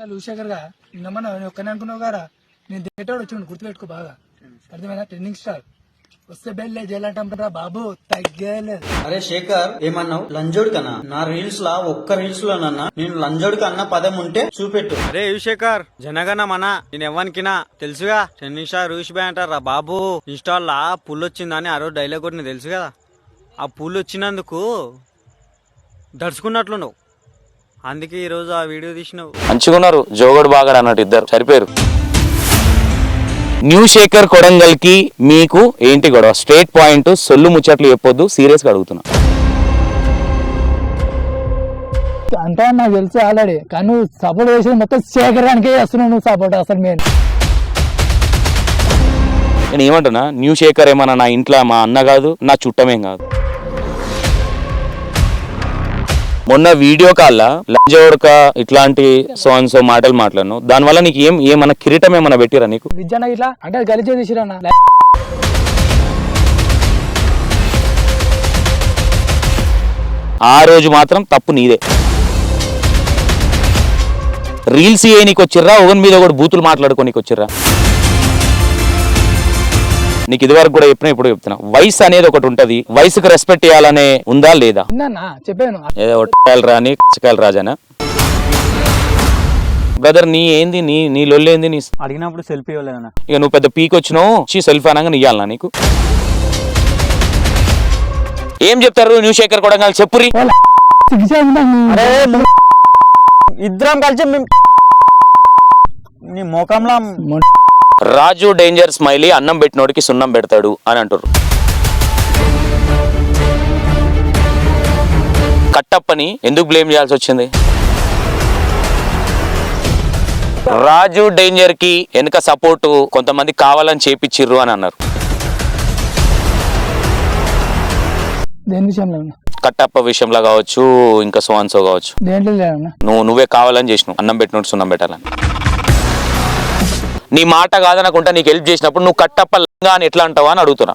శేఖర్గా నిన్నమ్మన్నా నేను ఒక్కనే అనుకున్నావు గారా? నేను దేటోడు వచ్చి గుర్తుపెట్టుకో బాగా. అర్థమైనా ట్రెండింగ్ స్టార్. వస్తే బెల్లే చేయాలంటారా బాబు తగ్గలేదు అరే శేఖర్ ఏమన్నావు? లంజోడు కన్నా? నా రీల్స్ లా ఒక్క రీల్స్ లోనన్నా నేను లంజోడికి అన్న పదం ఉంటే చూపెట్టు. అరే యువశేఖర్ జనగణ మన? నేను ఎవ్వనికినా. తెలుసుగా? టెన్నిషా రూష్ బాయ్ అంటారా బాబు? ఇన్స్టాల్ పుల్ వచ్చిందని ఆ రోజు డైలాగ్ కొట్టి నీకు తెలుసు కదా ఆ పుల్ వచ్చినందుకు దడుచుకున్నట్లు నువ్వు అందుకే ఈరోజు ఆ వీడియో తీసినావు. మంచిగున్నారు. జోగడు బాగా అన్నట్టు ఇద్దరు. సరిపోయారు. న్యూ శేఖర్ కొడంగల్కి మీకు ఏంటి గొడవ? స్ట్రేట్ పాయింట్ సొల్లు ముచ్చట్లు చెప్పొద్దు. సీరియస్గా అడుగుతున్నా. అంటే నాకు తెలుసు ఆల్రెడీ. కానీ నువ్వు సపోర్ట్ చేసేది మొత్తం శేఖరానికే చేస్తున్నావు నువ్వు సపోర్ట్ అసలు మేము నేను ఏమంటున్నా? న్యూ శేఖర్ ఏమన్నా నా ఇంట్లో మా అన్న కాదు నా చుట్టమేం కాదు. మొన్న వీడియో కాల్ లంజోడక ఇట్లాంటి సో అండ్ సో మాటలు మాట్లాడను. దానివల్ల నీకు ఏం ఏమన్నా కిరీటం ఏమన్నా పెట్టిరా నీకు? ఇట్లా అంటే అది గలిచే తీసిరన్న. ఆ రోజు మాత్రం తప్పు నీదే. రీల్స్ చేయనీకి వచ్చిర్రా ఓవెన్ మీద కూడా బూతులు మాట్లాడుకోనికి వచ్చిర్రా నీకు ఇదివరకు కూడా చెప్పినా ఇప్పుడు చెప్తున్నా. వయసు అనేది ఒకటి ఉంటది. వయసుకు రెస్పెక్ట్ ఇవ్వాలనే ఉందా లేదా? విన్నా చెప్పాను. ఏదో ఒట్టకాయలు రాని కచ్చకాయలు రాజానా? బ్రదర్ నీ ఏంది? నీ నీ లొల్లేంది నీ అడిగినప్పుడు సెల్ఫీ ఇవ్వలేదన్న ఇక నువ్వు పెద్ద పీక్ వచ్చినావు చీ సెల్ఫ్ అనగా నీయాలనా నీకు? ఏం చెప్తారు న్యూ శేఖర్ కూడా చెప్పురి ఇద్దరం కలిసి మేము నీ ముఖంలో రాజు డేంజర్ స్మైలీ అన్నం పెట్టినోడికి సున్నం పెడతాడు అని అంటారు కట్టప్పని ఎందుకు బ్లేమ్ చేయాల్సి వచ్చింది? రాజు డేంజర్కి వెనుక సపోర్టు కొంతమంది కావాలని చేపిచ్చిర్రు అని అన్నారు? కట్టప్ప విషయంలో కావచ్చు ఇంకా సోన్సో కావచ్చు. నువ్వు నువ్వే కావాలని చేసినావు అన్నం పెట్టినోడు సున్నం పెట్టాలని. నీ మాట కాదనకుంటా నీకు హెల్ప్ చేసినప్పుడు నువ్వు కట్టప్ప లంగా అని ఎట్లా అంటావా అని అడుగుతున్నా.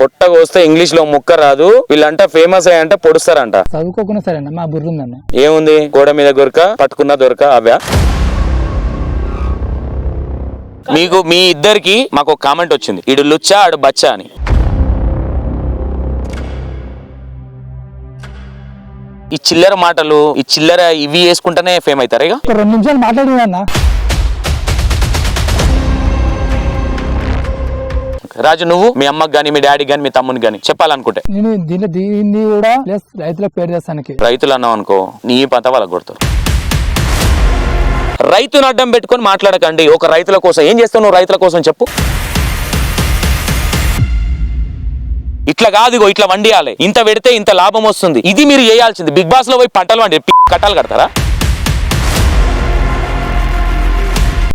పొట్టగా వస్తే ఇంగ్లీష్లో ముక్క రాదు వీళ్ళంట ఫేమస్ అయ్యంటే పొడుస్తారంట. చదువుకోకుండా సరేనా? మా బుర్ర ఉందన్న ఏముంది? గోడ మీద దొరక పట్టుకున్న దొరక అవా. మీకు మీ ఇద్దరికి మాకు ఒక కామెంట్ వచ్చింది. ఇడు లుచ్చా ఆడు బచ్చా అని. ఈ చిల్లర మాటలు ఈ చిల్లర ఇవి వేసుకుంటేనే ఫేమ్ అవుతారు ఇక ఒక రెండు నిమిషాలు మాట్లాడినా రాజు నువ్వు మీ అమ్మకి గాని మీ డాడీ గాని మీ తమ్ముని గాని చెప్పాలనుకుంటే. నేను దీంట్లో దీన్ని కూడా ప్లస్ రైతులకు పేరు చేస్తానికి. రైతులు అన్నావు అనుకో నీ పంత వాళ్ళకి కొడతారు. రైతును అడ్డం పెట్టుకొని మాట్లాడకండి. ఒక రైతుల కోసం ఏం చేస్తావు నువ్వు? రైతుల కోసం చెప్పు. ఇట్లా కాదు ఇగో ఇట్లా వండియాలి. ఇంత పెడితే ఇంత లాభం వస్తుంది. ఇది మీరు చేయాల్సింది. బిగ్ బాస్లో పోయి పంటలు వండి కట్టాలు కడతారా?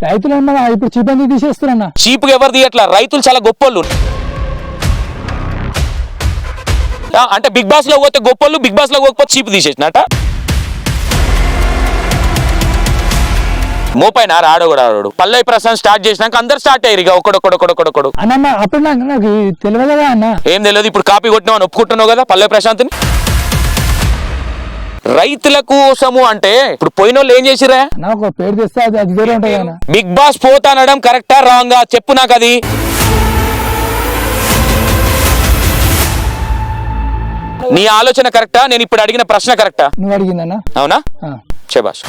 రైతులు ఉన్నా ఇప్పుడు చీపెందుకు తీసేస్తున్నా? చీపుగా ఎవరు తీయట్లా? రైతులు చాలా గొప్పోళ్ళు. ఆ, అంటే బిగ్ బాస్లో పోతే గొప్పోళ్ళు బిగ్ బాస్లో పోకపోతే చీపు తీసేసినట మోపైన ఆడో కూడా ఆడోడు. పల్లవి ప్రశాంత్ స్టార్ట్ చేసినాక అందరు స్టార్ట్ అయ్యారు. ఇక ఒకడొకడొకడొకడొకడు అన్న అప్పుడు నాకు తెలియదు అన్న. ఏం తెలియదు ఇప్పుడు కాపీ కొట్టినావు అని ఒప్పుకుంటున్నావు కదా పల్లవి ప్రశాంత్ని? రైతుల కోసము అంటే ఇప్పుడు పోయిన వాళ్ళు ఏం చేసిరా అన్న ఒక పేరు తెస్తే అది అది వేరే ఉంటుంది అన్న. బిగ్ బాస్ పోతానడం కరెక్టా రాంగా? చెప్పు నాకు అది. నీ ఆలోచన కరెక్టా? నేను ఇప్పుడు అడిగిన ప్రశ్న కరెక్టా? నువ్వు అడిగిందన్న అవునా? ఆ. శబాష్